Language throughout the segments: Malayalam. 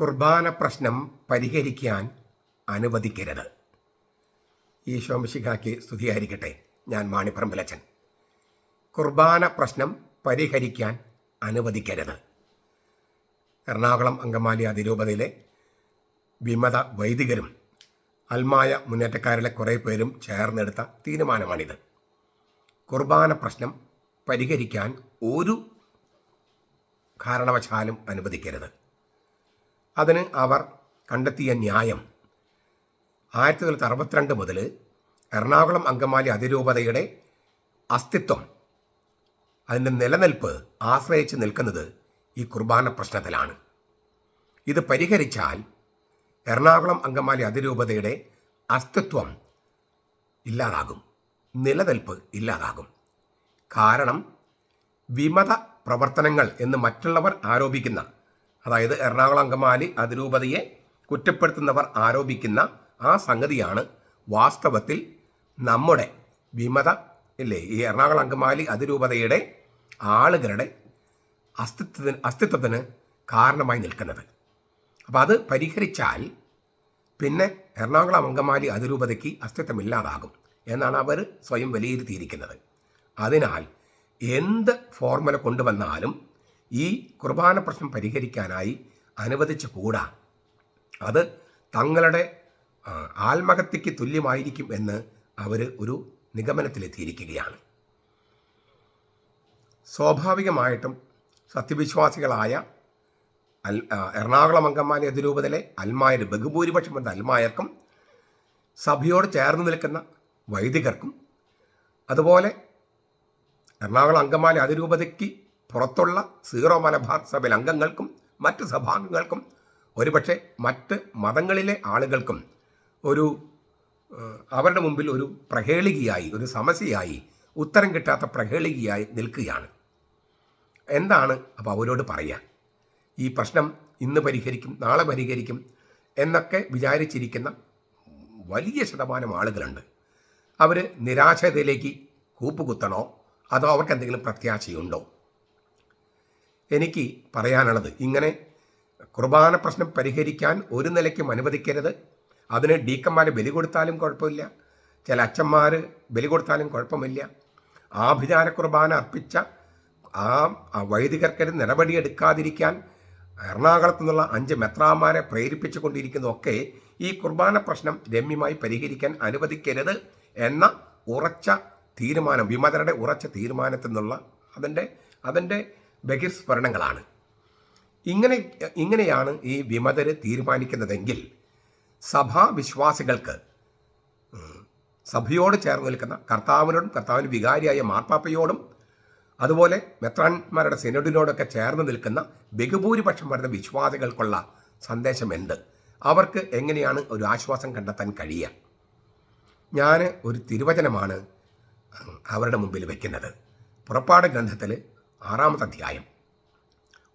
കുർബാന പ്രശ്നം പരിഹരിക്കാൻ അനുവദിക്കരുത്. ഈശോ മിശിഹായ്ക്ക് സ്തുതിയായിരിക്കട്ടെ. ഞാൻ മാണിപ്പറമ്പിലച്ചൻ. കുർബാന പ്രശ്നം പരിഹരിക്കാൻ അനുവദിക്കരുത്. എറണാകുളം അങ്കമാലി അതിരൂപതയിലെ വിമത വൈദികരും അൽമായ മുന്നേറ്റക്കാരിലെ കുറേ പേരും ചേർന്നെടുത്ത തീരുമാനമാണിത്. കുർബാന പ്രശ്നം പരിഹരിക്കാൻ ഒരു കാരണവശാലും അനുവദിക്കരുത്. അതിന് അവർ കണ്ടെത്തിയ ന്യായം. ആയിരത്തി തൊള്ളായിരത്തി അറുപത്തിരണ്ട് മുതൽ എറണാകുളം അങ്കമാലി അതിരൂപതയുടെ അസ്തിത്വം അതിന്റെ നിലനിൽപ്പ് ആശ്രയിച്ച് നിൽക്കുന്നത് ഈ കുർബാന പ്രശ്നത്തിലാണ്. ഇത് പരിഹരിച്ചാൽ എറണാകുളം അങ്കമാലി അതിരൂപതയുടെ അസ്തിത്വം ഇല്ലാതാകും നിലനിൽപ്പ് ഇല്ലാതാകും. കാരണം വിമത പ്രവർത്തനങ്ങൾ എന്ന് മറ്റുള്ളവർ ആരോപിക്കുന്ന അതായത് എറണാകുളം അങ്കമാലി അതിരൂപതയെ കുറ്റപ്പെടുത്തുന്നവർ ആരോപിക്കുന്ന ആ സംഗതിയാണ് വാസ്തവത്തിൽ നമ്മുടെ വിമത ഇല്ലേ ഈ എറണാകുളം അങ്കമാലി അതിരൂപതയുടെ ആളുകളുടെ അസ്തിത്വത്തിന് അസ്തിത്വത്തിന് കാരണമായി നിൽക്കുന്നത്. അപ്പോൾ അത് പരിഹരിച്ചാൽ പിന്നെ എറണാകുളം അങ്കമാലി അതിരൂപതയ്ക്ക് അസ്തിത്വമില്ലാതാകും എന്നാണ് അവർ സ്വയം വിലയിരുത്തിയിരിക്കുന്നത്. അതിനാൽ എന്ത് ഫോർമുല കൊണ്ടുവന്നാലും ഈ കുർബാന പ്രശ്നം പരിഹരിക്കാനായി അനുവദിച്ചു കൂടാ. അത് തങ്ങളുടെ ആത്മഹത്യയ്ക്ക് തുല്യമായിരിക്കും എന്ന് അവർ ഒരു നിഗമനത്തിലെത്തിയിരിക്കുകയാണ്. സ്വാഭാവികമായിട്ടും സത്യവിശ്വാസികളായ അൽ എറണാകുളം അങ്കമാലി അതിരൂപതയിലെ അൽമായർ ബഹുഭൂരിപക്ഷം എന്ന അൽമായർക്കും സഭയോട് ചേർന്ന് നിൽക്കുന്ന വൈദികർക്കും അതുപോലെ എറണാകുളം അങ്കമാലി അതിരൂപതയ്ക്ക് പുറത്തുള്ള സീറോ മലബാർ സഭയിലെ അംഗങ്ങൾക്കും മറ്റ് സഭാംഗങ്ങൾക്കും ഒരുപക്ഷെ മറ്റ് മതങ്ങളിലെ ആളുകൾക്കും ഒരു അവരുടെ മുമ്പിൽ ഒരു പ്രഹേളികയായി ഒരു സമസ്യയായി ഉത്തരം കിട്ടാത്ത പ്രഹേളികയായി നിൽക്കുകയാണ്. എന്താണ് അപ്പോൾ അവരോട് പറയാൻ ഈ പ്രശ്നം ഇന്ന് പരിഹരിക്കും നാളെ പരിഹരിക്കും എന്നൊക്കെ വിചാരിച്ചിരിക്കുന്ന വലിയ ശതമാനം ആളുകളുണ്ട്. അവർ നിരാശതയിലേക്ക് കൂപ്പുകുത്തണോ? അതോ അവർക്ക് എന്തെങ്കിലും പ്രത്യാശയുണ്ടോ? എനിക്ക് പറയാനുള്ളത്. ഇങ്ങനെ കുർബാന പ്രശ്നം പരിഹരിക്കാൻ ഒരു നിലയ്ക്കും അനുവദിക്കരുത്. അതിന് ഡീക്കന്മാർ ബലി കൊടുത്താലും കുഴപ്പമില്ല. ചില അച്ഛന്മാർ ബലി കൊടുത്താലും കുഴപ്പമില്ല. ആഭിചാര കുർബാന അർപ്പിച്ച ആ വൈദികർക്കൊരു നടപടി നടപടിയെടുക്കാതിരിക്കാൻ എറണാകുളത്തു നിന്നുള്ള അഞ്ച് മെത്രാമാരെ പ്രേരിപ്പിച്ചു കൊണ്ടിരിക്കുന്നതൊക്കെ ഈ കുർബാന പ്രശ്നം രമ്യമായി പരിഹരിക്കാൻ അനുവദിക്കരുത് എന്ന ഉറച്ച തീരുമാനം വിമതരുടെ ഉറച്ച തീരുമാനത്തിൽ നിന്നുള്ള അതിന്റെ അതിന്റെ ബഹിർസ്ഫുരണങ്ങളാണ് ഇങ്ങനെ ഇങ്ങനെയാണ് ഈ വിമതര് തീരുമാനിക്കുന്നതെങ്കിൽ സഭാ വിശ്വാസികൾക്ക് സഭയോട് ചേർന്ന് നിൽക്കുന്ന കർത്താവിനോടും കർത്താവിന് വികാരിയായ മാർപ്പാപ്പയോടും അതുപോലെ മെത്രാന്മാരുടെ സെനഡിനോടൊക്കെ ചേർന്ന് നിൽക്കുന്ന ബഹുഭൂരിപക്ഷം വരുന്ന വിശ്വാസികൾക്കുള്ള സന്ദേശം എന്ത്? അവർക്ക് എങ്ങനെയാണ് ഒരു ആശ്വാസം കണ്ടെത്താൻ കഴിയുക? ഞാൻ ഒരു തിരുവചനമാണ് അവരുടെ മുമ്പിൽ വയ്ക്കുന്നത് പുറപ്പാട് ഗ്രന്ഥത്തിൽ ആറാമത്തെ അധ്യായം.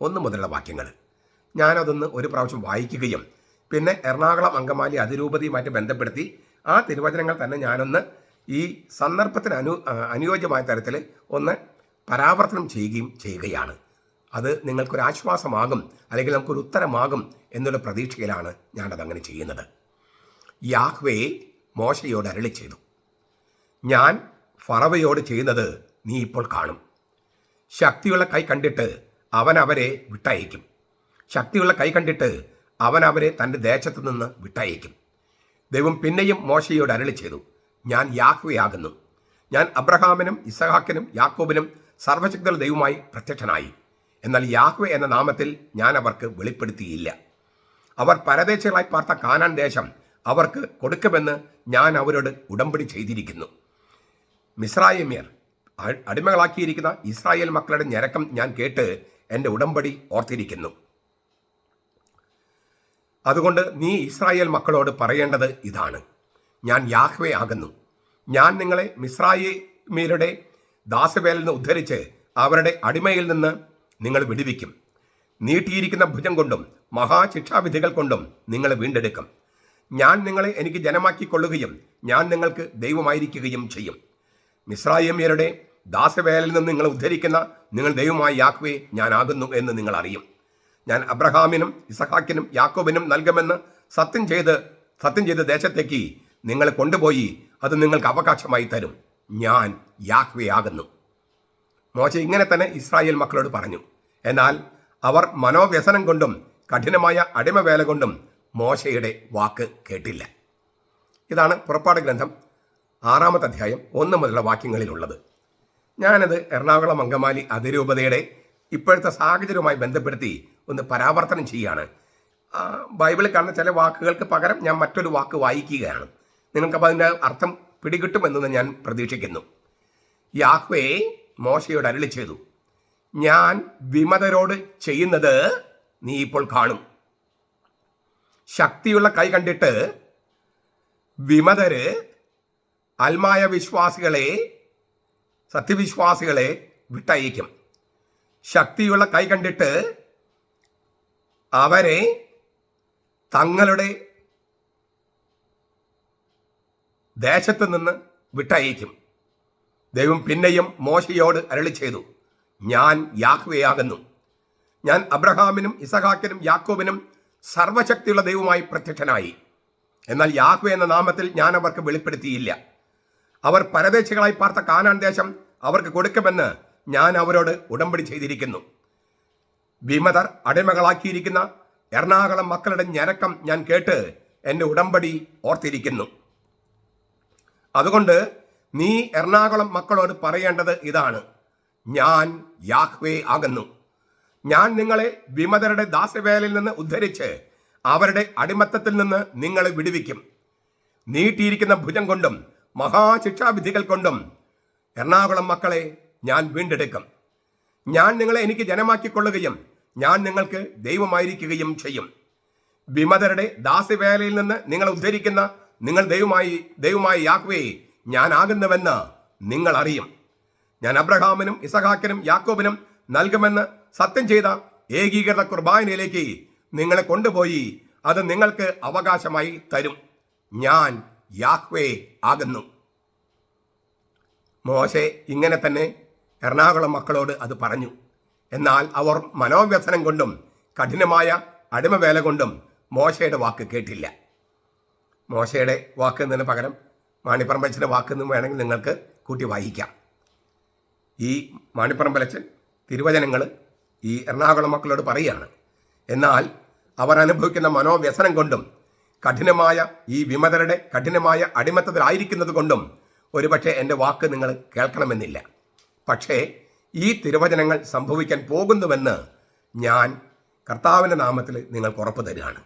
ഒന്ന് മുതലുള്ള വാക്യങ്ങൾ. ഞാനതൊന്ന് ഒരു പ്രാവശ്യം വായിക്കുകയും പിന്നെ എറണാകുളം അങ്കമാലി അതിരൂപതയുമായിട്ട് ബന്ധപ്പെടുത്തി ആ തിരുവചനങ്ങൾ തന്നെ ഞാനൊന്ന് ഈ സന്ദർഭത്തിന് അനു അനുയോജ്യമായ തരത്തിൽ ഒന്ന് പരാവർത്തനം ചെയ്യുകയും ചെയ്യുകയാണ്. അത് നിങ്ങൾക്കൊരു ആശ്വാസമാകും അല്ലെങ്കിൽ നമുക്കൊരു ഉത്തരമാകും എന്നുള്ള പ്രതീക്ഷയിലാണ് ഞാനതങ്ങനെ ചെയ്യുന്നത്. യാഹ്വേ മോശയോട് അരളി ചെയ്തു. ഞാൻ ഫറവയോട് ചെയ്യുന്നത് നീ ഇപ്പോൾ കാണും. ശക്തിയുള്ള കൈ കണ്ടിട്ട് അവൻ അവരെ വിട്ടയക്കും. ശക്തിയുള്ള കൈ കണ്ടിട്ട് അവൻ അവരെ തന്റെ ദേശത്തു നിന്ന് വിട്ടയക്കും. ദൈവം പിന്നെയും മോശയോട് അരളി ചെയ്തു ഞാൻ യാഹ്വയാകുന്നു ഞാൻ അബ്രഹാമിനും ഇസഹാക്കിനും യാക്കോബിനും സർവശക്തരുടെ ദൈവമായി പ്രത്യക്ഷനായി. എന്നാൽ യാഹ്വെ എന്ന നാമത്തിൽ ഞാൻ അവർക്ക് വെളിപ്പെടുത്തിയില്ല. അവർ പരദേശികളായി പാർത്ത കാനാൻ ദേശം അവർക്ക് കൊടുക്കുമെന്ന് ഞാൻ അവരോട് ഉടമ്പടി ചെയ്തിരിക്കുന്നു. മിസ്രായമ്യർ അടിമകളാക്കിയിരിക്കുന്ന ഇസ്രായേൽ മക്കളുടെ ഞരക്കം ഞാൻ കേട്ട് എന്റെ ഉടമ്പടി ഓർത്തിരിക്കുന്നു. അതുകൊണ്ട് നീ ഇസ്രായേൽ മക്കളോട് പറയേണ്ടത് ഇതാണ്. ഞാൻ യാഹ്വേ ആകുന്നു. ഞാൻ നിങ്ങളെ മിസ്രായിമീരുടെ ദാസവേലിൽ നിന്ന് ഉദ്ധരിച്ച് അവരുടെ അടിമയിൽ നിന്ന് നിങ്ങൾ വിടുവിക്കും. നീട്ടിയിരിക്കുന്ന ഭുജം കൊണ്ടും മഹാശിക്ഷാവിധികൾ കൊണ്ടും നിങ്ങൾ വീണ്ടെടുക്കും. ഞാൻ നിങ്ങളെ എനിക്ക് ജനമാക്കിക്കൊള്ളുകയും ഞാൻ നിങ്ങൾക്ക് ദൈവമായിരിക്കുകയും ചെയ്യും. മിസ്രായേമ്യരുടെ ദാസവേലയിൽ നിന്ന് നിങ്ങൾ ഉദ്ധരിക്കുന്ന നിങ്ങൾ ദൈവമായി യാക്വേ ഞാനാകുന്നു എന്ന് നിങ്ങൾ അറിയും. ഞാൻ അബ്രഹാമിനും ഇസഹാക്കിനും യാക്കോബിനും നൽകുമെന്ന് സത്യം ചെയ്ത് സത്യം ചെയ്ത ദേശത്തേക്ക് നിങ്ങൾ കൊണ്ടുപോയി അത് നിങ്ങൾക്ക് അവകാശമായി തരും. ഞാൻ യാഹ്വേ ആകുന്നു. മോശ ഇങ്ങനെ തന്നെ ഇസ്രായേൽ മക്കളോട് പറഞ്ഞു. എന്നാൽ അവർ മനോവ്യസനം കൊണ്ടും കഠിനമായ അടിമവേല കൊണ്ടും മോശയുടെ വാക്ക് കേട്ടില്ല. ഇതാണ് പുറപ്പാട് ഗ്രന്ഥം ആറാമത്തെ അധ്യായം ഒന്ന് മുതലുള്ള വാക്യങ്ങളിലുള്ളത്. ഞാനത് എറണാകുളം അങ്കമാലി അതിരൂപതയുടെ ഇപ്പോഴത്തെ സാഹചര്യവുമായി ബന്ധപ്പെടുത്തി ഒന്ന് പരാവർത്തനം ചെയ്യുകയാണ് ബൈബിളിൽ കാണുന്ന ചില വാക്കുകൾക്ക് പകരം ഞാൻ മറ്റൊരു വാക്ക് വായിക്കുകയാണ്. നിങ്ങൾക്കപ്പോൾ അതിന്റെ അർത്ഥം പിടികിട്ടുമെന്ന് ഞാൻ പ്രതീക്ഷിക്കുന്നു. യാഹ്വേ മോശയോട് അരളി ചെയ്തു. ഞാൻ വിമതരോട് ചെയ്യുന്നത് നീ ഇപ്പോൾ കാണും. ശക്തിയുള്ള കൈ കണ്ടിട്ട് വിമതര് അൽമായ വിശ്വാസികളെ സത്യവിശ്വാസികളെ വിട്ടയക്കും. ശക്തിയുള്ള കൈ കണ്ടിട്ട് അവരെ തങ്ങളുടെ ദേശത്ത് നിന്ന് വിട്ടയക്കും. ദൈവം പിന്നെയും മോശയോട് അരളി ചെയ്തു. ഞാൻ യാഹ്വയാകുന്നു. ഞാൻ അബ്രഹാമിനും ഇസഹാക്കിനും യാക്കോബിനും സർവശക്തിയുള്ള ദൈവമായി പ്രത്യക്ഷനായി. എന്നാൽ യാഹ്വ എന്ന നാമത്തിൽ ഞാൻ അവർക്ക് വെളിപ്പെടുത്തിയില്ല. അവർ പരദേശികളായി പാർത്ത കാനാൻ ദേശം അവർക്ക് കൊടുക്കുമെന്ന് ഞാൻ അവരോട് ഉടമ്പടി ചെയ്തിരിക്കുന്നു. വിമതർ അടിമകളാക്കിയിരിക്കുന്ന എറണാകുളം മക്കളുടെ ഞരക്കം ഞാൻ കേട്ട് എന്റെ ഉടമ്പടി ഓർത്തിരിക്കുന്നു. അതുകൊണ്ട് നീ എറണാകുളം മക്കളോട് പറയേണ്ടത് ഇതാണ്. ഞാൻ യാഹ്വേ ആകുന്നു. ഞാൻ നിങ്ങളെ വിമതരുടെ ദാസവേലയിൽ നിന്ന് ഉദ്ധരിച്ച് അവരുടെ അടിമത്തത്തിൽ നിന്ന് നിങ്ങളെ വിടുവിക്കും. നീട്ടിയിരിക്കുന്ന ഭുജം കൊണ്ടും മഹാശിക്ഷാവിധികൾ കൊണ്ടും എറണാകുളം മക്കളെ ഞാൻ വീണ്ടെടുക്കും. ഞാൻ നിങ്ങളെ എനിക്ക് ജനമാക്കിക്കൊള്ളുകയും ഞാൻ നിങ്ങൾക്ക് ദൈവമായിരിക്കുകയും ചെയ്യും. വിമതരുടെ ദാസവേലയിൽ നിന്ന് നിങ്ങൾ ഉദ്ധരിക്കുന്ന നിങ്ങൾ ദൈവമായി ദൈവമായി യാക്വേ ഞാനാകുന്നുവെന്ന് നിങ്ങൾ അറിയും. ഞാൻ അബ്രഹാമിനും ഇസഹാക്കിനും യാക്കോബിനും നൽകുമെന്ന് സത്യം ചെയ്ത ഏകീകൃത കുർബാനയിലേക്ക് നിങ്ങളെ കൊണ്ടുപോയി അത് നിങ്ങൾക്ക് അവകാശമായി തരും. ഞാൻ യാഹ്വേ ആകുന്നു. മോശെ ഇങ്ങനെ തന്നെ എറണാകുളം മക്കളോട് അത് പറഞ്ഞു. എന്നാൽ അവർ മനോവ്യസനം കൊണ്ടും കഠിനമായ അടിമവേല കൊണ്ടും മോശയുടെ വാക്ക് കേട്ടില്ല. മോശയുടെ വാക്ക് എന്നതിന് പകരം മാണിപ്പറമ്പലച്ചന്റെ വാക്ക് വേണമെങ്കിൽ നിങ്ങൾക്ക് കൂട്ടി വായിക്കാം. ഈ മാണിപ്പറമ്പലച്ചൻ തിരുവചനങ്ങൾ ഈ എറണാകുളം മക്കളോട് പറയുകയാണ്. എന്നാൽ അവർ അനുഭവിക്കുന്ന മനോവ്യസനം കൊണ്ടും കഠിനമായ ഈ വിമതരുടെ കഠിനമായ അടിമത്തത്തിലായിരിക്കുന്നത് കൊണ്ടും ഒരുപക്ഷെ എന്റെ വാക്ക് നിങ്ങൾ കേൾക്കണമെന്നില്ല. പക്ഷേ ഈ തിരുവചനങ്ങൾ സംഭവിക്കാൻ പോകുന്നുവെന്ന് ഞാൻ കർത്താവിന്റെ നാമത്തിൽ നിങ്ങൾക്ക് ഉറപ്പ് തരികയാണ്.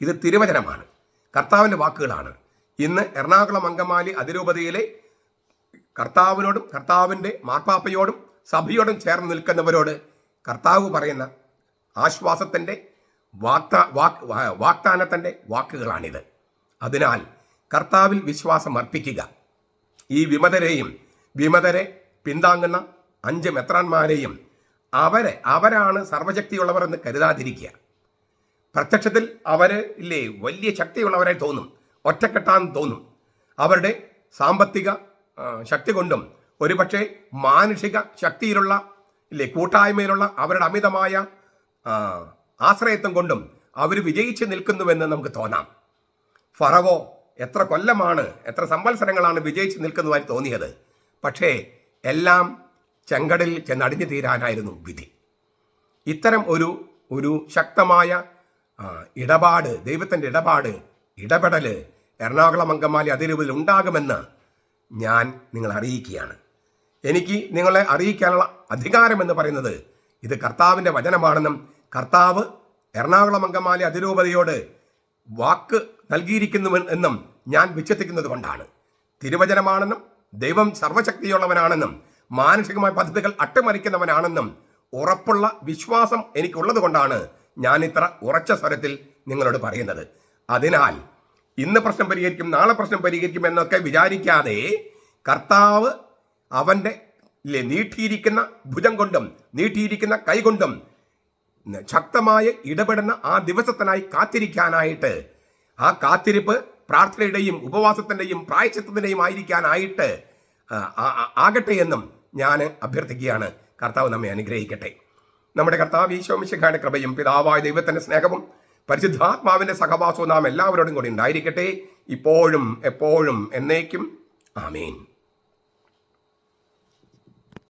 ഇത് തിരുവചനമാണ്. കർത്താവിന്റെ വാക്കുകളാണ്. ഇന്ന് എറണാകുളം അങ്കമാലി അതിരൂപതയിലെ കർത്താവിനോടും കർത്താവിന്റെ മാർപ്പാപ്പയോടും സഭയോടും ചേർന്ന് നിൽക്കുന്നവരോട് കർത്താവ് പറയുന്ന ആശ്വാസത്തിന്റെ വാക്താ വാക് വാഗ്ദാനത്തിന്റെ വാക്കുകളാണിത്. അതിനാൽ കർത്താവിൽ വിശ്വാസം അർപ്പിക്കുക. ഈ വിമതരെയും വിമതരെ പിന്താങ്ങുന്ന അഞ്ച് മെത്രാന്മാരെയും അവരെ അവരാണ് സർവശക്തിയുള്ളവർ എന്ന് കരുതാതിരിക്കുക. പ്രത്യക്ഷത്തിൽ അവർ ഇല്ലേ വലിയ ശക്തിയുള്ളവരെ തോന്നും. ഒറ്റക്കെട്ടാന്ന് തോന്നും. അവരുടെ സാമ്പത്തിക ശക്തി കൊണ്ടും ഒരുപക്ഷെ മാനുഷിക ശക്തിയിലുള്ള ഇല്ലേ കൂട്ടായ്മയിലുള്ള അവരുടെ അമിതമായ ആശ്രയത്വം കൊണ്ടും അവർ വിജയിച്ച് നിൽക്കുന്നുവെന്ന് നമുക്ക് തോന്നാം. ഫറവോ എത്ര കൊല്ലമാണ് എത്ര സംവത്സരങ്ങളാണ് വിജയിച്ച് നിൽക്കുന്നതായി തോന്നിയത്? പക്ഷേ എല്ലാം ചെങ്കടലിൽ ചെന്നടിഞ്ഞു തീരാനായിരുന്നു വിധി. ഇത്തരം ഒരു ഒരു ശക്തമായ ഇടപാട് ദൈവത്തിന്റെ ഇടപാട് ഇടപെടൽ എറണാകുളം അങ്കമാലി അതിരൂപതയിൽ ഉണ്ടാകുമെന്ന് ഞാൻ നിങ്ങളെ അറിയിക്കുകയാണ്. എനിക്ക് നിങ്ങളെ അറിയിക്കാനുള്ള അധികാരമെന്ന് പറയുന്നത് ഇത് കർത്താവിന്റെ വചനമാണെന്നും കർത്താവ് എറണാകുളം അങ്കമാലി അതിരൂപതയോട് വാക്ക് നൽകിയിരിക്കുന്നു എന്നും ഞാൻ വിശ്വസിക്കുന്നത് കൊണ്ടാണ്. തിരുവചനമാണെന്നും ദൈവം സർവശക്തിയുള്ളവനാണെന്നും മാനസികമായ പദ്ധതികൾ അട്ടിമറിക്കുന്നവനാണെന്നും ഉറപ്പുള്ള വിശ്വാസം എനിക്കുള്ളത് കൊണ്ടാണ് ഞാൻ ഇത്ര ഉറച്ച സ്വരത്തിൽ നിങ്ങളോട് പറയുന്നത്. അതിനാൽ ഇന്ന് പ്രശ്നം പരിഹരിക്കും നാളെ പ്രശ്നം പരിഹരിക്കും എന്നൊക്കെ വിചാരിക്കാതെ കർത്താവ് അവന്റെ നീട്ടിയിരിക്കുന്ന ഭുജം കൊണ്ടും നീട്ടിയിരിക്കുന്ന കൈ കൊണ്ടും ശക്തമായി ഇടപെടുന്ന ആ ദിവസത്തിനായി കാത്തിരിക്കാനായിട്ട് ആ കാത്തിരിപ്പ് പ്രാർത്ഥനയുടെയും ഉപവാസത്തിന്റെയും പ്രായച്ചിത്തത്തിന്റെയും ആയിരിക്കാനായിട്ട് ആകട്ടെ എന്നും ഞാൻ അഭ്യർത്ഥിക്കുകയാണ്. കർത്താവ് നമ്മെ അനുഗ്രഹിക്കട്ടെ. നമ്മുടെ കർത്താവ് ഈശോമിശിഖാന്റെ കൃപയും പിതാവായ ദൈവത്തിന്റെ സ്നേഹവും പരിശുദ്ധാത്മാവിന്റെ സഹവാസവും നാം എല്ലാവരോടും കൂടി ഉണ്ടായിരിക്കട്ടെ. ഇപ്പോഴും എപ്പോഴും എന്നേക്കും. ആമേൻ.